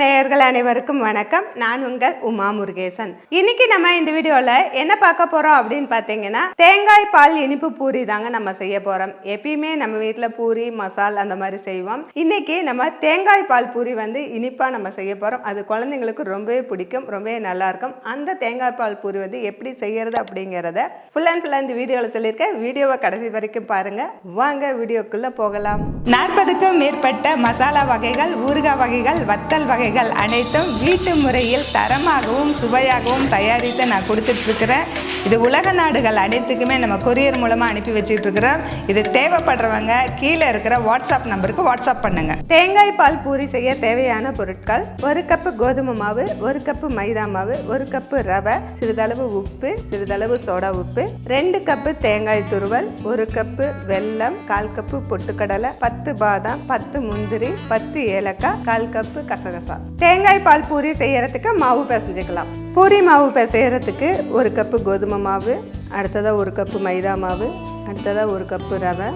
நேயர்கள் அனைவருக்கும் வணக்கம். நான் உங்கள் உமா முருகேசன். இன்னைக்கு நம்ம இந்த வீடியோல என்ன பார்க்க போறோம் அப்படின்னு பார்த்தீங்கன்னா தேங்காய் பால் இனிப்பு பூரி தாங்க நம்ம செய்ய போறோம். எப்பயுமே நம்ம வீட்டில் பூரி மசால் அந்த மாதிரி செய்வோம். இன்னைக்கு நம்ம தேங்காய் பால் பூரி வந்து இனிப்பா நம்ம செய்ய போறோம். அது குழந்தைங்களுக்கு ரொம்பவே பிடிக்கும் ரொம்பவே நல்லா இருக்கும். அந்த தேங்காய் பால் பூரி வந்து எப்படி செய்யறது அப்படிங்கிறத ஃபுல் அண்ட் ஃபுல்லாக இந்த வீடியோவில் சொல்லியிருக்கேன். வீடியோவை கடைசி வரைக்கும் பாருங்க. வாங்க வீடியோக்குள்ள போகலாம். நாற்பதுக்கும் மேற்பட்ட மசாலா வகைகள் ஊறுகாய் வகைகள் வத்தல் வகை வகைகள் அனைத்தும் வீட்டு முறையில் தரமாகவும் சுவையாகவும் தயாரித்து நான் கொடுத்துட்ருக்குறேன். இது உலக நாடுகள் அனைத்துக்குமே நம்ம கொரியர் மூலமாக அனுப்பி வச்சுட்ருக்குறோம். இது தேவைப்படுறவங்க கீழே இருக்கிற வாட்ஸ்அப் நம்பருக்கு வாட்ஸ்அப் பண்ணுங்கள் தேங்காய் பால் பூரி செய்ய தேவையான பொருட்கள் ஒரு கப்பு கோதுமை மாவு ஒரு கப்பு மைதா மாவு ஒரு கப்பு ரவை சிறிதளவு உப்பு சிறிதளவு சோடா உப்பு ரெண்டு கப்பு தேங்காய் துருவல் ஒரு கப்பு வெல்லம் கால் கப்பு பொட்டுக்கடலை பத்து பாதாம் பத்து முந்திரி பத்து ஏலக்காய் கால் கப்பு கசகசா. தேங்காய் பால் பூரி செய்கிறதுக்கு மாவு பிசைஞ்சுக்கலாம். பூரி மாவு பிசைகிறதுக்கு ஒரு கப்பு கோதுமை மாவு அடுத்ததாக ஒரு கப்பு மைதா மாவு அடுத்ததாக ஒரு கப்பு ரவை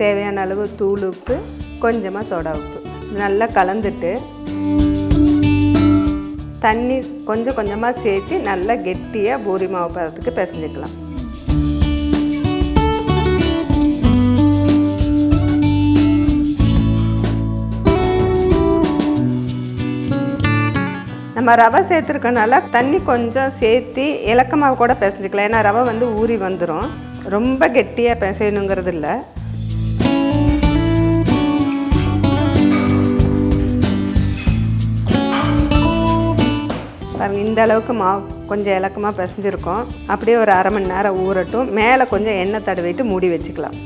தேவையான அளவு தூள் உப்பு கொஞ்சமாக சோடா உப்பு. நல்லா கலந்துட்டு தண்ணி கொஞ்சம் கொஞ்சமாக சேர்த்து நல்லா கெட்டியாக பூரி மாவு பதத்துக்கு பிசைஞ்சுக்கலாம். நம்ம ரவை சேர்த்துருக்கனால தண்ணி கொஞ்சம் சேர்த்து இலக்கமாக கூட பிசைஞ்சிக்கலாம். ஏன்னா ரவை வந்து ஊறி வந்துடும் ரொம்ப கெட்டியாக பிசையணுங்கிறது இல்லை இந்த அளவுக்கு மாவு கொஞ்சம் இலக்கமாக பிசைஞ்சிருக்கோம். அப்படியே ஒரு அரை மணி நேரம் ஊறட்டும். மேலே கொஞ்சம் எண்ணெய் தடவிட்டு மூடி வச்சுக்கலாம்.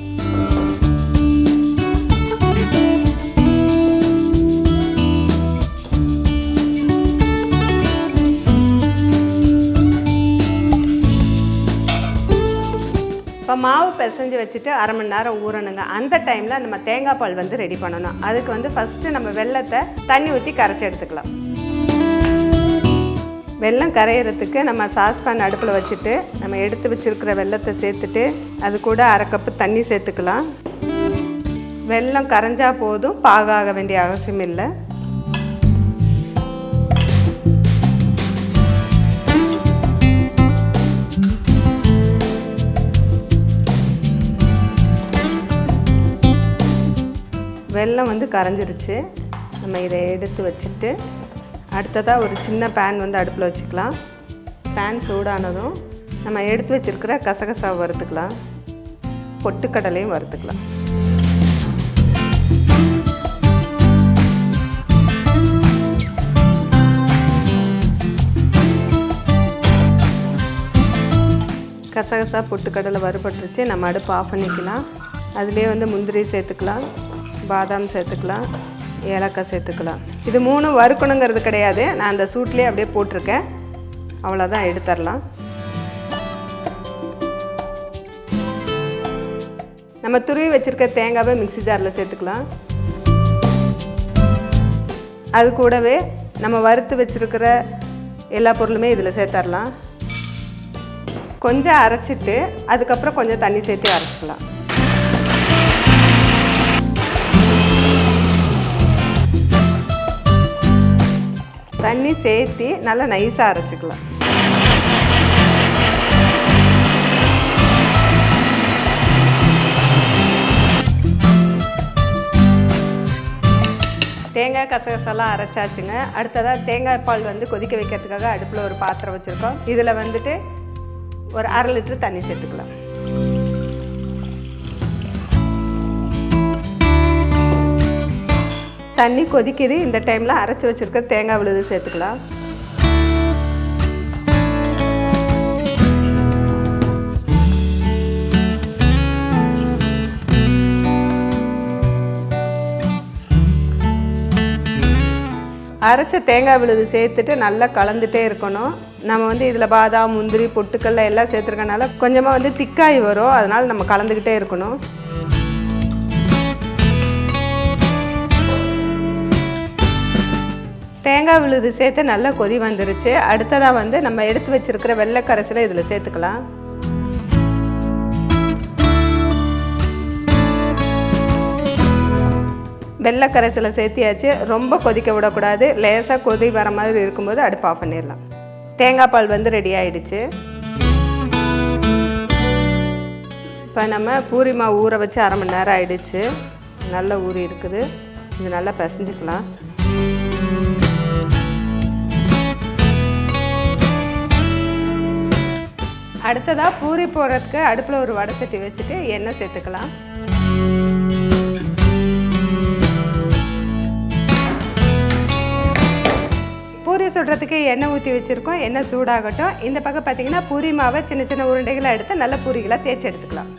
இப்போ மாவு பிசைஞ்சு வச்சுட்டு அரை மணி நேரம் ஊறணுங்க. அந்த டைமில் நம்ம தேங்காய் பால் வந்து ரெடி பண்ணணும். அதுக்கு வந்து ஃபஸ்ட்டு நம்ம வெள்ளத்தை தண்ணி ஊற்றி கரைச்சி எடுத்துக்கலாம். வெல்லம் கரையிறதுக்கு நம்ம சாஸ்பான் அடுப்பில் வச்சுட்டு நம்ம எடுத்து வச்சுருக்கிற வெள்ளத்தை சேர்த்துட்டு அது கூட அரை கப்பு தண்ணி சேர்த்துக்கலாம். வெல்லம் கரைஞ்சா போதும். பாகாக வேண்டிய அவசியம் இல்லை. வெல்லம் வந்து கரைஞ்சிருச்சு. நம்ம இதை எடுத்து வச்சுட்டு அடுத்ததாக ஒரு சின்ன பேன் வந்து அடுப்பில் வச்சுக்கலாம். பேன் சூடானதும் நம்ம எடுத்து வச்சுருக்கிற கசகசா வறுத்துக்கலாம். பொட்டுக்கடலையும் வறுத்துக்கலாம். கசகசா பொட்டுக்கடலை வறுபட்டுருச்சு. நம்ம அடுப்பு ஆஃப் பண்ணிக்கலாம். அதுலேயே வந்து முந்திரி சேர்த்துக்கலாம். பாதாம் சேர்த்துக்கலாம் ஏலக்காய் சேர்த்துக்கலாம். இது மூணும் வறுக்கணுங்கிறது கிடையாது. நான் அந்த சூட்லேயே அப்படியே போட்டிருக்கேன். அவ்வளோதான் எடுத்துடலாம். நம்ம துருவி வச்சுருக்க தேங்காவை மிக்ஸி ஜாரில் சேர்த்துக்கலாம். அது கூடவே நம்ம வறுத்து வச்சுருக்கிற எல்லா பொருளுமே இதில் சேர்த்துடலாம். கொஞ்சம் அரைச்சிட்டு அதுக்கப்புறம் கொஞ்சம் தண்ணி சேர்த்து அரைச்சிக்கலாம். தண்ணி சேர்த்து நல்லா நைஸாக அரைச்சிக்கலாம். தேங்காய் கசகசெல்லாம் அரைச்சாச்சுங்க. அடுத்ததாக தேங்காய் பால் வந்து கொதிக்க வைக்கிறதுக்காக அடுப்பில் ஒரு பாத்திரம் வச்சுருக்கோம். இதில் வந்துட்டு ஒரு அரை லிட்டர் தண்ணி சேர்த்துக்கலாம். தண்ணி கொதிக்குது. இந்த டைமில் அரைச்சி வச்சுருக்க தேங்காய் விழுது சேர்த்துக்கலாம். அரைச்ச தேங்காய் விழுது சேர்த்துட்டு நல்லா கலந்துகிட்டே இருக்கணும். நம்ம வந்து இதில் பாதாம் முந்திரி பொட்டுக்கல்ல எல்லாம் சேர்த்துருக்கனால கொஞ்சமாக வந்து திக்காய் வரும். அதனால் நம்ம கலந்துக்கிட்டே இருக்கணும். தேங்காய் விழுது சேர்த்து நல்லா கொதி வந்துருச்சு. அடுத்ததாக வந்து நம்ம எடுத்து வச்சிருக்கிற வெள்ளை இதில் சேர்த்துக்கலாம். வெள்ளை சேர்த்தியாச்சு. ரொம்ப கொதிக்க விடக்கூடாது. லேசாக கொதி வர மாதிரி இருக்கும்போது அடுப்பு ஆஃப் பண்ணிடலாம். தேங்காய் பால் வந்து ரெடி ஆயிடுச்சு. இப்போ நம்ம பூரி மாவு ஊற வச்சு அரை மணி நேரம் ஆயிடுச்சு. நல்லா ஊறி இருக்குது. இது நல்லா பிசைஞ்சுக்கலாம். அடுத்ததாக பூரி போடுறதுக்கு அடுப்பில் ஒரு வடை சட்டி வச்சுட்டு எண்ணெய் சேர்த்துக்கலாம். பூரி சுடுறதுக்கு எண்ணெய் ஊற்றி வச்சுருக்கோம். எண்ணெய் சூடாகட்டும். இந்த பக்கம் பார்த்திங்கன்னா பூரி மாவை சின்ன சின்ன உருண்டைகளை எடுத்து நல்ல பூரிகளாக தேய்ச்சி எடுத்துக்கலாம்.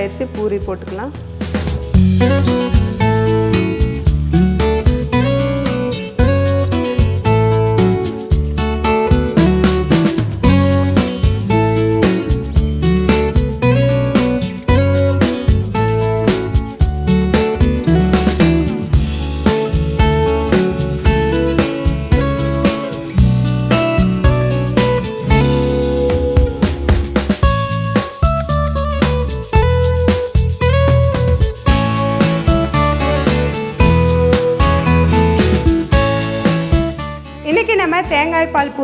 ஆயிடுச்சு. பூரி போட்டுக்கலாம்.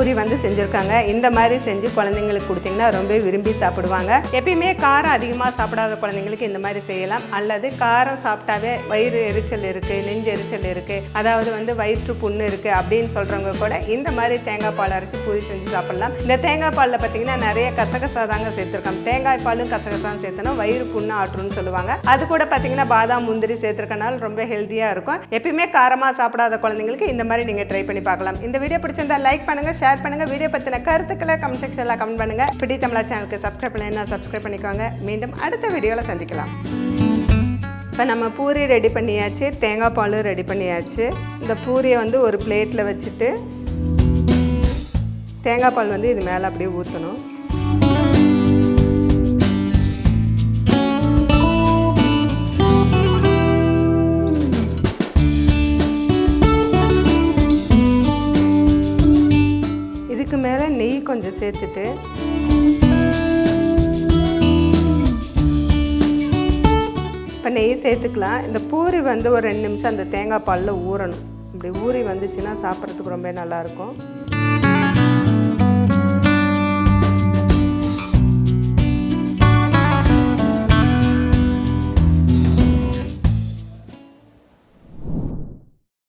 பூரி வந்து செஞ்சுருக்காங்க. இந்த மாதிரி செஞ்சு குழந்தைங்களுக்கு கொடுத்தீங்கன்னா ரொம்ப விரும்பி சாப்பிடுவாங்க. எப்பயுமே காரம் அதிகமாக சாப்பிடாத குழந்தைங்களுக்கு இந்த மாதிரி செய்யலாம். அல்லது காரம் சாப்பிட்டாவே வயிறு எரிச்சல் இருக்குது நெஞ்சு எரிச்சல் இருக்குது அதாவது வந்து வயிற்று புண்ணு இருக்குது அப்படின்னு சொல்கிறவங்க கூட இந்த மாதிரி தேங்காய் பால் அரைச்சி பூரி செஞ்சு சாப்பிடலாம். இந்த தேங்காய் பாலில் பார்த்தீங்கன்னா நிறைய கசகசா தாங்க சேர்த்துருக்கோம் தேங்காய் பாலும் கசகசாவும் சேர்த்தனா வயிறு புண்ணு ஆற்றுன்னு சொல்லுவாங்க. அது கூட பார்த்தீங்கன்னா பாதாம் முந்திரி சேர்த்துருக்கனால ரொம்ப ஹெல்த்தியாக இருக்கும். எப்பயுமே காரமாக சாப்பிடாத குழந்தைங்களுக்கு இந்த மாதிரி நீங்கள் ட்ரை பண்ணி பார்க்கலாம். இந்த வீடியோ பிடிச்சிருந்தா லைக் பண்ணுங்க ஷேர் பண்ணுங்கள் வீடியோ பற்றின கருத்துக்களை கமெண்ட் செக்ஷனில் கமெண்ட் பண்ணுங்க. பிடி தமிழா சேனலுக்கு சப்ஸ்கிரைப் பண்ணி சப்ஸ்கிரைப் பண்ணிக்கோங்க. மீண்டும் அடுத்த வீடியோவில் சந்திக்கலாம். இப்போ நம்ம பூரி ரெடி பண்ணியாச்சு. தேங்காய் பாலும் ரெடி பண்ணியாச்சு. இந்த பூரியை வந்து ஒரு பிளேட்டில் வச்சுட்டு தேங்காய் பால் வந்து இது மேலே அப்படியே ஊற்றணும் சேர்த்துட்டு இப்போ நெய் சேர்த்துக்கலாம். இந்த பூரி வந்து ஒரு ரெண்டு நிமிஷம் அந்த தேங்காய் பாலில் ஊறணும். இப்படி ஊறி வந்துச்சுன்னா சாப்பிட்றதுக்கு ரொம்ப நல்லாயிருக்கும்